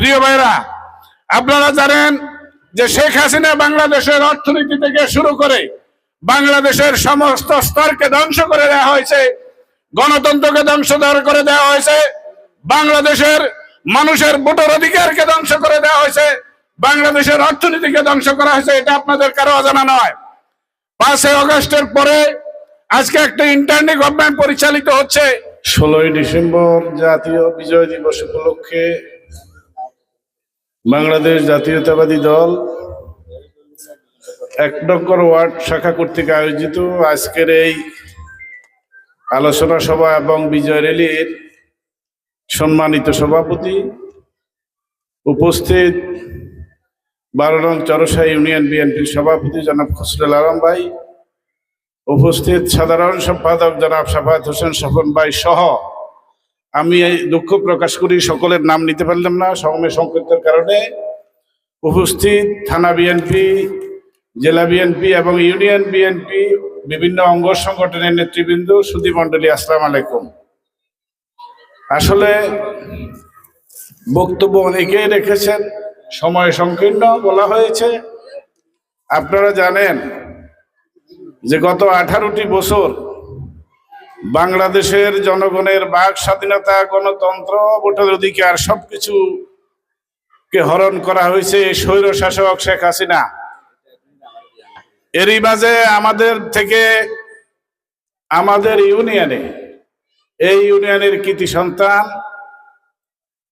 প্রিয় ভাইরা, আপনারা জানেন যে শেখ হাসিনা বাংলাদেশের অর্থনীতি থেকে শুরু করে বাংলাদেশের সমস্ত স্তরকে ধ্বংস করে দেওয়া হয়েছে, গণতন্ত্রকে ধ্বংস করে দেওয়া হয়েছে, বাংলাদেশের মানুষের ভোটার অধিকারকে ধ্বংস করে দেওয়া হয়েছে, বাংলাদেশের অর্থনীতিকে ধ্বংস করা হয়েছে, এটা আপনাদের কারও অজানা নয়। পাঁচই অগস্টের পরে আজকে একটা ইন্টারনি গভর্নমেন্ট পরিচালিত হচ্ছে। ষোলোই ডিসেম্বর জাতীয় বিজয় দিবস উপলক্ষে বাংলাদেশ জাতীয়তাবাদী দল, এক নম্বর ওয়ার্ড শাখা কর্তৃক আয়োজিত আজকের এই আলোচনা সভা এবং বিজয় র্যালির সম্মানিত সভাপতি উপস্থিত বারো নং চরসা ইউনিয়ন বিএনপির সভাপতি জনাব খসরুল আলম ভাই, উপস্থিত সাধারণ সম্পাদক জনাব সাফাত হোসেন স্বপন ভাই সহ আমি এই দুঃখ প্রকাশ করি, সকলের নাম নিতে পারলাম না। সময় সংকটের কারণে উপস্থিত থানা বিএনপি, জেলা বিএনপি এবং ইউনিয়ন বিএনপি, বিভিন্ন অঙ্গ সংগঠনের নেতৃবৃন্দ সুদী মন্ডলী আসসালাম আলাইকুম। আসলে বক্তব্য অনেকেই রেখেছেন, সময় সংকীর্ণ বলা হয়েছে। আপনারা জানেন যে গত আঠারোটি বছর বাংলাদেশের জনগণের বাক স্বাধীনতা গণতন্ত্র ভোটের অধিকার সবকিছু কে হরণ করা হয়েছে স্বৈর শাসক শেখ হাসিনা। এরই মাঝে আমাদের থেকে আমাদের ইউনিয়নে, এই ইউনিয়নের কৃতি সন্তান,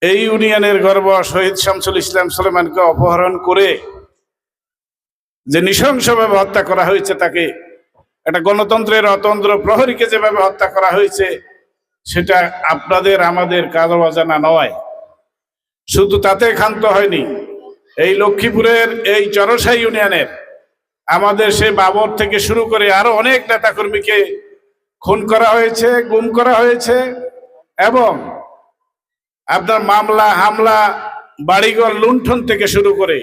এই ইউনিয়নের গর্ব শহীদ শামসুল ইসলাম সলেমানকে অপহরণ করে যে নৃশংসভাবে হত্যা করা হয়েছে তাকে একটা গণতন্ত্রের অতন্ত্র প্রহরীকে যেভাবে হত্যা করা হয়েছে, সেটা আপনাদের, আমাদের কারও অজানা নয়। শুধু তাতে ক্ষান্ত হয়নি, এই লক্ষ্মীপুরের, এই চরসা ইউনিয়নের, আমাদের সে বাবর থেকে শুরু করে আরও অনেক নেতাকর্মীকে খুন করা হয়েছে, গুম করা হয়েছে, এবং আপনার মামলা, হামলা, বাড়িঘর লুণ্ঠন থেকে শুরু করে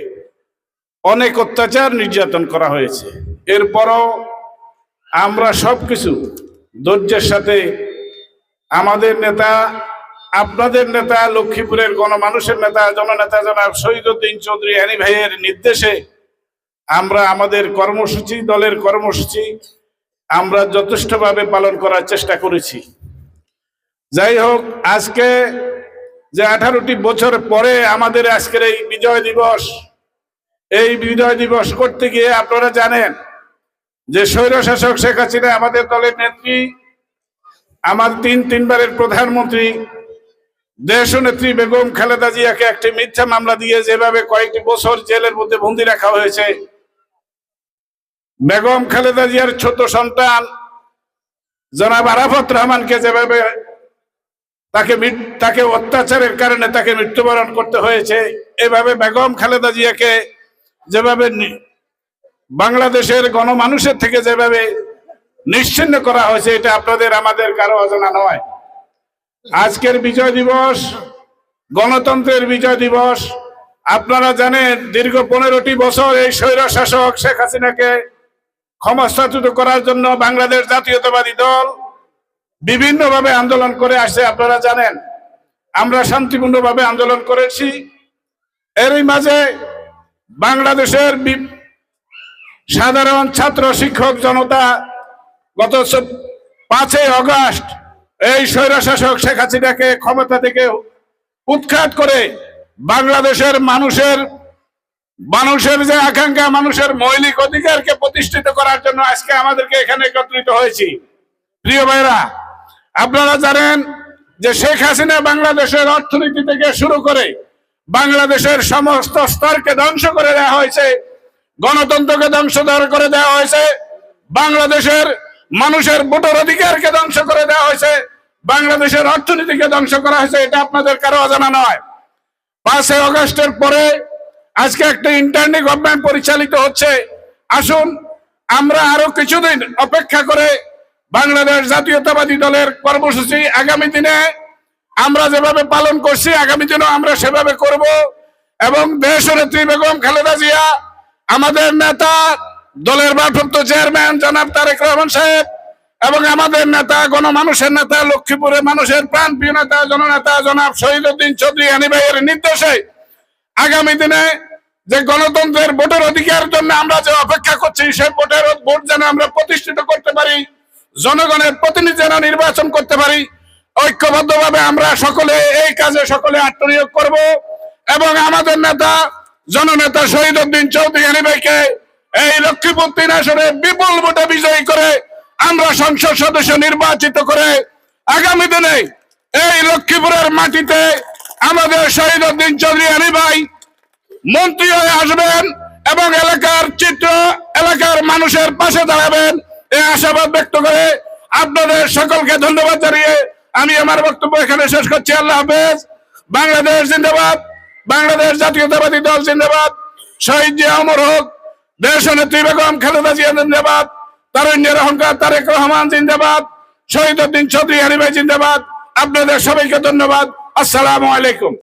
অনেক অত্যাচার নির্যাতন করা হয়েছে। এরপরও আমরা সব কিছু ধৈর্যের সাথে আমাদের নেতা, আপনাদের নেতা, লক্ষ্মীপুরের গণমানুষের নেতা, জননেতা জনাব শহীদুদ্দিন চৌধুরী হানি ভাইয়ের নির্দেশে আমরা আমাদের কর্মসূচি, দলের কর্মসূচি আমরা যথেষ্টভাবে পালন করার চেষ্টা করেছি। যাই হোক, আজকে যে আঠারোটি বছর পরে আমাদের আজকের এই বিজয় দিবস, এই বিজয় দিবস করতে গিয়ে আপনারা জানেন যে স্বৈরশাসক শেখ হাসিনা, আমাদের দলের নেত্রী, আমার তিন, তিনবারের প্রধানমন্ত্রী, দেশ নেত্রী বেগম খালেদা জিয়াকে একটি মিথ্যা মামলা দিয়ে যেভাবে কয়েকটি বছর জেলের মধ্যে বন্দি রাখা হয়েছে, বেগম খালেদা জিয়ার ছোট সন্তান জনাব আরাফত রহমানকে যেভাবে তাকে তাকে অত্যাচারের কারণে তাকে মৃত্যুবরণ করতে হয়েছে, এভাবে বেগম খালেদা জিয়াকে যেভাবে বাংলাদেশের গণমানুষের থেকে যেভাবে নিশ্চিন্ন করা হয়েছে, এটা আপনাদের, আমাদের কারও অজানা নয়। আজকের বিজয় দিবস, গণতন্ত্রের বিজয় দিবস, আপনারা জানেন, দীর্ঘ পনেরোটি বছর এই স্বৈর শাসক শেখ হাসিনাকে ক্ষমতাচ্যুত করার জন্য বাংলাদেশ জাতীয়তাবাদী দল বিভিন্নভাবে আন্দোলন করে আসছে, আপনারা জানেন। আমরা শান্তিপূর্ণভাবে আন্দোলন করেছি। এরই মাঝে বাংলাদেশের সাধারণ ছাত্র শিক্ষক জনতা, গত পাঁচই অগস্ট এই স্বৈরশাসক শেখ হাসিনাকে ক্ষমতা থেকে উৎখাত করে বাংলাদেশের মানুষের মানুষের যে আকাঙ্ক্ষা, মানুষের মৌলিক অধিকারকে প্রতিষ্ঠিত করার জন্য আজকে আমাদেরকে এখানে একত্রিত হয়েছি। প্রিয় ভাইরা আপনারা জানেন যে শেখ হাসিনা বাংলাদেশের অর্থনীতি থেকে শুরু করে বাংলাদেশের সমস্ত স্তরকে ধ্বংস করে দেওয়া হয়েছে। গণতন্ত্রকে ধ্বংস দেওয়া- করে দেওয়া হয়েছে। বাংলাদেশের মানুষের ভোটার অধিকারকে ধ্বংস করে দেওয়া হয়েছে। বাংলাদেশের অর্থনীতিকে ধ্বংস করা হয়েছে, এটা আপনাদের কারও অজানা নয়। পাঁচই অগস্টের পরে আজকে একটা ইন্টারনি গভর্নমেন্ট পরিচালিত হচ্ছে। আসুন, আমরা আরও কিছুদিন অপেক্ষা করে বাংলাদেশ জাতীয়তাবাদী দলের কর্মসূচি আগামী দিনে আমরা যেভাবে পালন করছি, আগামী দিনেও আমরা সেভাবে করব। এবং দেশ নেত্রী বেগম খালেদা জিয়া আমাদের নেতা দলের ভারপ্রাপ্ত চেয়ারম্যান জনাব তারেক রহমান সাহেব এবং আমাদের নেতা, গণমানুষের নেতা, লক্ষ্মীপুরের মানুষের প্রাণ প্রিয় নেতা, জননেতা জনাব শহীদুদ্দিন চৌধুরী হানি ভাইয়ের নির্দেশে আগামী দিনে যে গণতন্ত্রের ভোটের অধিকার জন্য আমরা যে অপেক্ষা করছি, সেই ভোটের ভোট যেন আমরা প্রতিষ্ঠিত করতে পারি, জনগণের প্রতিনিধি যেন নির্বাচন করতে পারি, ঐক্যবদ্ধভাবে আমরা সকলে এই কাজে সকলে আত্মনিয়োগ করব এবং আমাদের নেতা জননেতা শহীদ উদ্দিন চৌধুরী ভাইকে এই লক্ষ্মীপুর তিন বিপুল ভোটে বিজয়ী করে আমরা সংসদ সদস্য নির্বাচিত করে আগামী দিনে এই লক্ষ্মীপুরের মাটিতে আমাদের শহীদ উদ্দিন চৌধুরী আলী ভাই মন্ত্রী হয়ে আসবেন এবং এলাকার চিত্র, এলাকার মানুষের পাশে দাঁড়াবেন। এই আশাবাদ ব্যক্ত করে আপনাদের সকলকে ধন্যবাদ জানিয়ে আমি আমার বক্তব্য এখানে শেষ করছি। আল্লাহ হাফেজ। বাংলাদেশ জিন্দাবাদ। বাংলাদেশ জাতীয়তাবাদী দল জিন্দাবাদ। শহীদ জিয়া অমর হোক, দেশ নেত্রী বেগম খালেদা জিয়া জিন্দাবাদ। তারুণ্যের অহংকার তারেক রহমান জিন্দাবাদ। শহীদ উদ্দিন চৌধুরী হারিভাই জিন্দাবাদ। আপনাদের সবাইকে ধন্যবাদ। আসসালামু আলাইকুম।